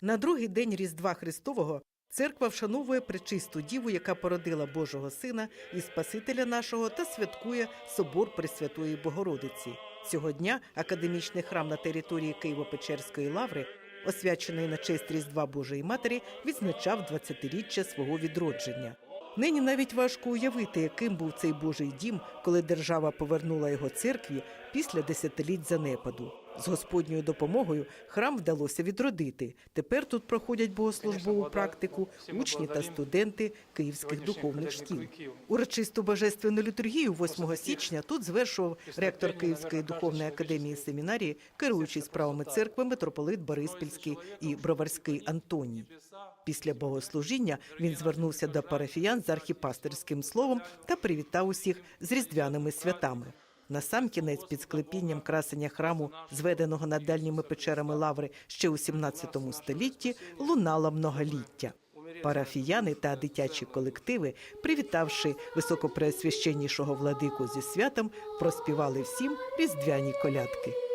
На другий день Різдва Христового церква вшановує пречисту діву, яка породила Божого Сина і Спасителя нашого, та святкує собор Пресвятої Богородиці. Цього дня академічний храм на території Києво-Печерської лаври, освячений на честь Різдва Божої Матері, відзначав 20-річчя свого відродження. Нині навіть важко уявити, яким був цей Божий дім, коли держава повернула його церкві після десятиліть занепаду. З Господньою допомогою храм вдалося відродити. Тепер тут проходять богослужбову практику учні та студенти київських духовних шкіл. Урочисту божественну літургію 8 січня тут звершував ректор Київської духовної академії семінарії, керуючий справами церкви митрополит Бориспільський і Броварський Антоній. Після богослужіння він звернувся до парафіян з архіпастерським словом та привітав усіх з різдвяними святами. Насамкінець під склепінням красення храму, зведеного над дальніми печерами лаври ще у 17 столітті, лунала многоліття. Парафіяни та дитячі колективи, привітавши високопреосвященнішого владику зі святом, проспівали всім різдвяні колядки.